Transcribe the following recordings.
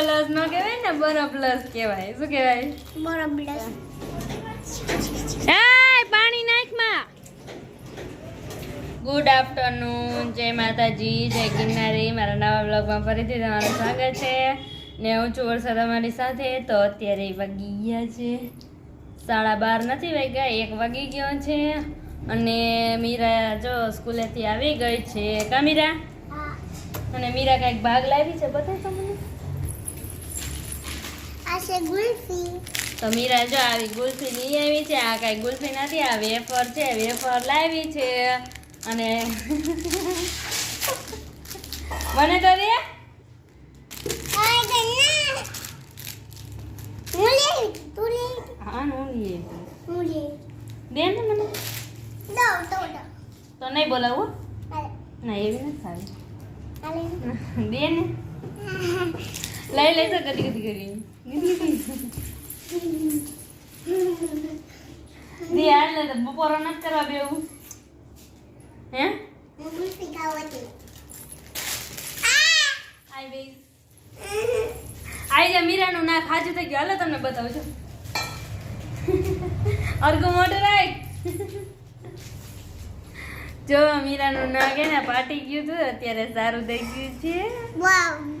બોરોલસ નો કહેવાય ને બોરોપ્લસ કહેવાય. શું કહેવાય? બરોબર એય પાણી નાખમાં ગુડ આફ્ટરનૂન જય માતાજી જય ગિરનારી. મારા નવા બ્લોગમાં ફરીથી તમારું સ્વાગત છે. ને હું છું વરસાદ અમારી સાથે. તો અત્યારે વાગી ગયા છે. સાડા બાર નથી વાગ્યા એક વાગી ગયો છે. અને મીરા જો સ્કૂલેથી આવી ગઈ છે. કા મીરા? અને મીરા કાંઈક ભાગ લાવી છે બતાવી તમને આ છે ગુલ્ફી. તો મીરા જો આવી ગુલ્ફી લઈ આવી છે. આ કાંઈ ગુલ્ફી નથી આ વેફર છે. વેફર લાવી છે. અને મને તો રે. હા લઈએ ને મને. દો દો દો તો નહીં બોલાવું? ના એવી નથી સારી અરે ને લઈ તો કદી કદી કરી ધ્યાન લે તો બપોરો નથી કરવા બેવું હે આઈ જા મીરાનું ના ખાજું થઈ ગયું હાલો તમને બતાવું છું અર્ગો મોટો રાખ જો મીરાનું ના કે ને પાટી ગયું હતું અત્યારે સારું થઈ ગયું છે વાવ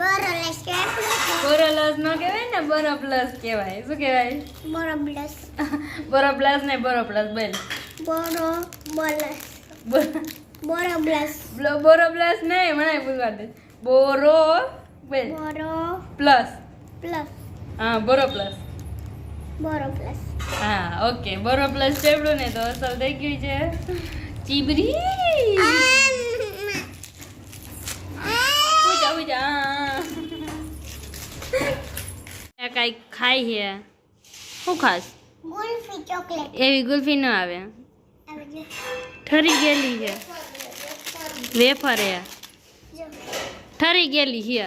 બોરોપ્લસ નો કહેવાય ને બોરોપ્લસ કહેવાય. શું કહેવાય? બોરોપ્લસ બોરોપ્લસ ને બોરોપ્લસ બેન. બોરો બોલસ બરોબર બોરોપ્લસ નહીં મને બોલવા દે. બોરો બેન બોરો પ્લસ પ્લસ હા બોરોપ્લસ બોરોપ્લસ હા ઓકે બોરો પ્લસ ચેવડું ને તો અસલ થઈ ગયું છે. ચીબરી પૂજા પૂજા આ કાંઈક ખાય છે. શું ખાસ? ગુલ્ફી ચોકલેટ. એવી ગુલ્ફી ન આવે. ઠરી ગયેલી છે. વેફર હે ઠરી ગયેલી છે.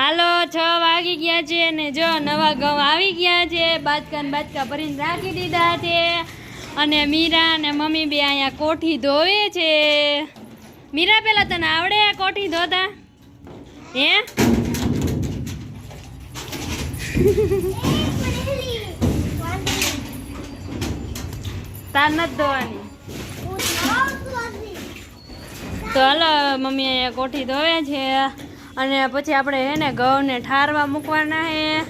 હાલો છ વાગી ગયા છે ને જો નવા ઘઉં આવી ગયા છે. બાચકા ને બાચકા ભરીને રાખી દીધા છે. અને મીરા ને મમ્મી બે અહીંયા કોઠી ધોવે છે. મીરા પેલા તને આવડે કોઠી ધોતા? હે? તાર નથી ધોવાની. તો હાલો, મમ્મી અહીંયા કોઠી ધોવે છે. અને પછી આપણે હે ને ઘઉંને ઠારવા મૂકવાના હે.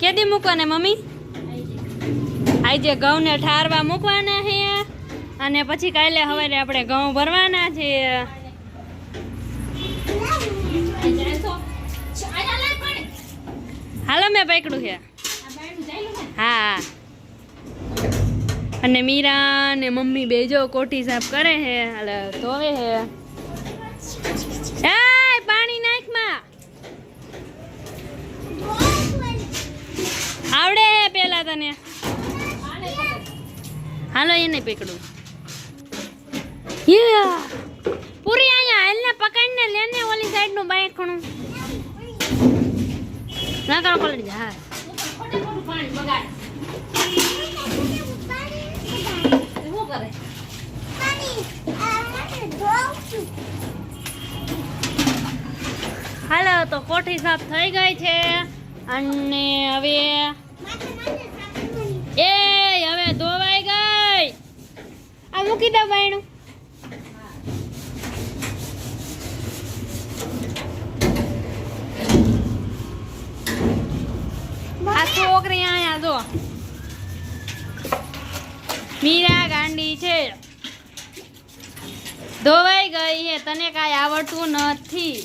કેદી મૂકવાને મમ્મી? આજે ઘઉંને ઠારવા મૂકવાના હે. અને પછી કાલે સવારે આપણે ઘઉં ભરવાના છે. હાલો, મેં પકડ્યું છે. હા. અને મીરા ને મમ્મી બે જો કોઠી સાફ કરે છે, હાલે, ધોવે છે. પાણી નાખમાં આવડે પેલા તને. હાલો, એને પકડું. પૂરી અહીંયા હાલને પકડીને લેને ઓલી સાઈડનું બાયખણું. ના કરો પલડી જા, હા. હાલો, તો કોઠી સાફ થઈ ગઈ છે અને હવે એ, હવે ધોવાઈ ગઈ. આ મૂકી દો બાયણું આ છોકરી અહીંયા જો. મીરા ગાંડી છે. ધોવાઈ ગઈ છે તને કાંઈ આવડતું નથી.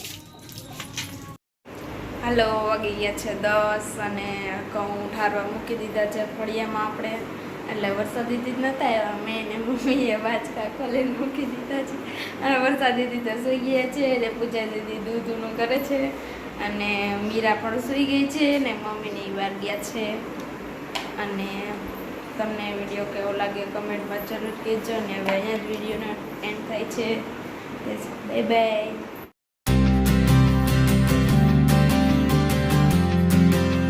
હાલો, વાગી ગયા છે દસ અને ઘઉં ઠારવા મૂકી દીધા છે ફળિયામાં આપણે. એટલે વરસાદી દીદી જ નતા આવ્યા. મેં ને મમ્મીએ બાજકા ખોલીને મૂકી દીધા છે. અને વરસાદી દીદી તો ગયા છે, એટલે પૂજા દીદી દૂધનું કરે છે. અને મીરા પણ સૂઈ ગઈ છે ને મમ્મીની વાર ગયા છે. અને તમને વીડિયો કેવો લાગ્યો કમેન્ટમાં જરૂર કહેજો અને હવે અહીંયા જ વિડીયોનો એન્ડ થાય છે. Bye bye